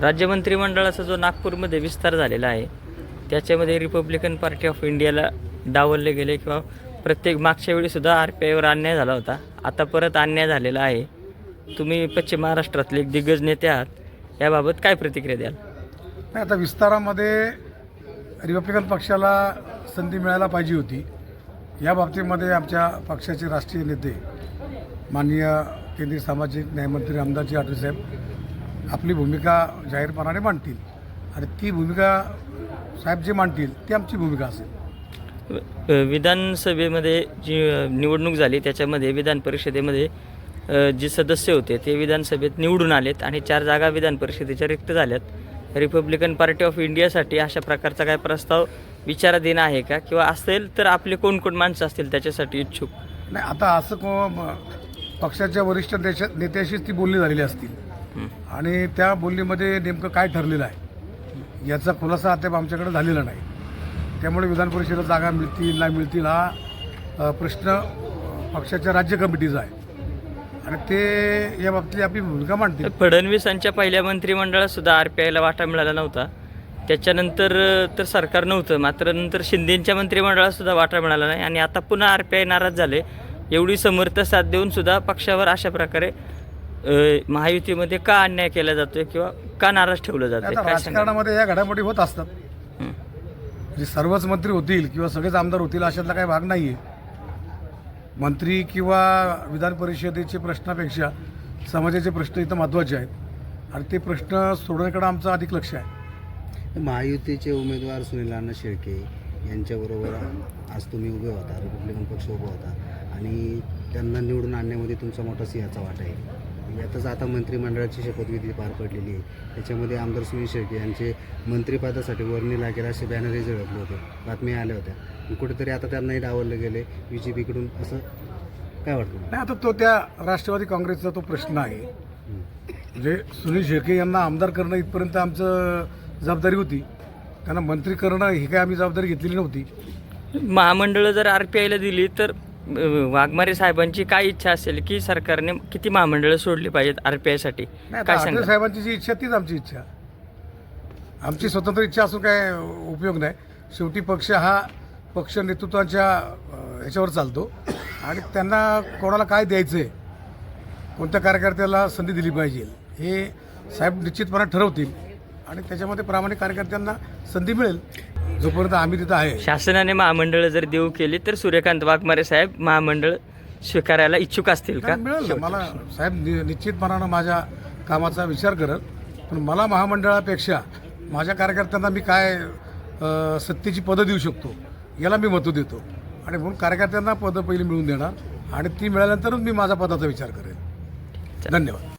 राज्य मंत्रिमंडळाचा जो नागपूरमध्ये विस्तार झालेला आहे त्याच्यामध्ये रिपब्लिकन पार्टी ऑफ इंडियाला डावलले गेले किंवा प्रत्येक मागच्या वेळीसुद्धा आर पी आयवर अन्याय झाला होता. आता परत अन्याय झालेला आहे. तुम्ही पश्चिम महाराष्ट्रातले एक दिग्गज नेते आहात याबाबत काय प्रतिक्रिया द्याल? नाही आता विस्तारामध्ये रिपब्लिकन पक्षाला संधी मिळायला पाहिजे होती. या बाबतीमध्ये आमच्या पक्षाचे राष्ट्रीय नेते माननीय केंद्रीय सामाजिक न्यायमंत्री रामदासजी आठवे साहेब आपली भूमिका जाहीरपणाने मांडतील. आणि ती भूमिका साहेब जे मांडतील ती आमची भूमिका असेल. विधानसभेमध्ये जी निवडणूक झाली त्याच्यामध्ये विधान परिषदेमध्ये जे सदस्य होते ते विधानसभेत निवडून आलेत आणि चार जागा विधान परिषदेच्या रिक्त झाल्यात. रिपब्लिकन पार्टी ऑफ इंडियासाठी अशा प्रकारचा काय प्रस्ताव विचाराधीन आहे का? किंवा असेल तर आपले कोण कोण माणसं असतील त्याच्यासाठी इच्छुक? नाही आता असं को पक्षाच्या वरिष्ठ नेत्याशीच ती बोलणी झालेली असतील. आणि त्या बोलणीमध्ये नेमकं काय ठरलेलं आहे? याचा खुलासा अद्याप आमच्याकडे झालेला नाही. त्यामुळे विधान परिषदेला जागा मिळतील नाही मिळतील हा प्रश्न पक्षाच्या राज्य कमिटीचा आहे. आणि ते या बाबतीत आपली भूमिका मांडते फडणवीसांच्या पहिल्या मंत्रिमंडळात सुद्धा आर पी आयला वाटा मिळाला नव्हता. त्याच्यानंतर तर सरकार नव्हतं. मात्र नंतर शिंदेच्या मंत्रिमंडळात सुद्धा वाटा मिळाला नाही. आणि आता पुन्हा आर पी आय नाराज झाले. एवढी समर्थ साथ देऊन सुद्धा पक्षावर अशा प्रकारे अ, महायुतीमध्ये का अन्याय केला जातोय किंवा का नाराज ठेवलं जातंय? आता काय सांगाल? राजकारणामध्ये या घडामोडी होत असतात. म्हणजे सर्वच मंत्री होतील किंवा सगळेच आमदार होतील अशातला काही भाग नाही आहे मंत्री किंवा विधान परिषदेचे प्रश्नापेक्षा समाजाचे प्रश्न इथं महत्त्वाचे आहेत. आणि ते प्रश्न सोडवण्याकडे आमचं अधिक लक्ष आहे. महायुतीचे उमेदवार सुनील अण्णा शेळके यांच्याबरोबर आज तुम्ही उभे होता. रिपब्लिकन पक्ष उभा होता. आणि त्यांना निवडून आणण्यामध्ये तुमचा मोठा सिंहाचा वाटा आहे. यातच आता मंत्रिमंडळाची शपथविधी पार पडलेली आहे. त्याच्यामध्ये आमदार सुनील शेळके यांचे मंत्रिपदासाठी वर्णी लागेल असे बॅनरही झळकले होते. बातम्या आल्या होत्या. कुठेतरी आता त्यांनाही डावललं गेले बी जे पीकडून असं काय वाटतं? नाही आता तो त्या राष्ट्रवादी काँग्रेसचा तो प्रश्न आहे. हं. म्हणजे सुनील शेळके यांना आमदार करणं इथपर्यंत आमचं जबाबदारी होती. त्यांना मंत्री करणं ही काय आम्ही जबाबदारी घेतलेली नव्हती. महामंडळं जर आर पी आयला दिली तर वाघमारे साहेबांची काय इच्छा असेल की सरकारने किती महामंडळं सोडली पाहिजेत आर पी आयसाठी काय सांगा साहेबांची जी इच्छा तीच आमची इच्छा. आमची स्वतंत्र इच्छा असून काय उपयोग नाही. शेवटी पक्ष हा पक्ष नेतृत्वाच्या ह्याच्यावर चालतो. आणि त्यांना कोणाला काय द्यायचं आहे कोणत्या कार्यकर्त्याला संधी दिली पाहिजे हे साहेब निश्चितपणे ठरवतील. आणि त्याच्यामध्ये प्रामाणिक कार्यकर्त्यांना संधी मिळेल. जोपर्यंत आम्ही तिथं आहे. शासनाने महामंडळ जर देऊ केली तर सूर्यकांत वाघमारे साहेब महामंडळ स्वीकारायला इच्छुक असतील का? मिळेल ना. मला साहेब नि- निश्चितपणानं माझ्या कामाचा विचार करत पण मला महामंडळापेक्षा माझ्या कार्यकर्त्यांना मी काय अ, सत्तेची पदं देऊ शकतो याला मी महत्त्व देतो. आणि म्हणून कार्यकर्त्यांना पदं पहिली मिळवून देणार आणि ती मिळाल्यानंतरच मी माझा पदाचा विचार करेन. धन्यवाद.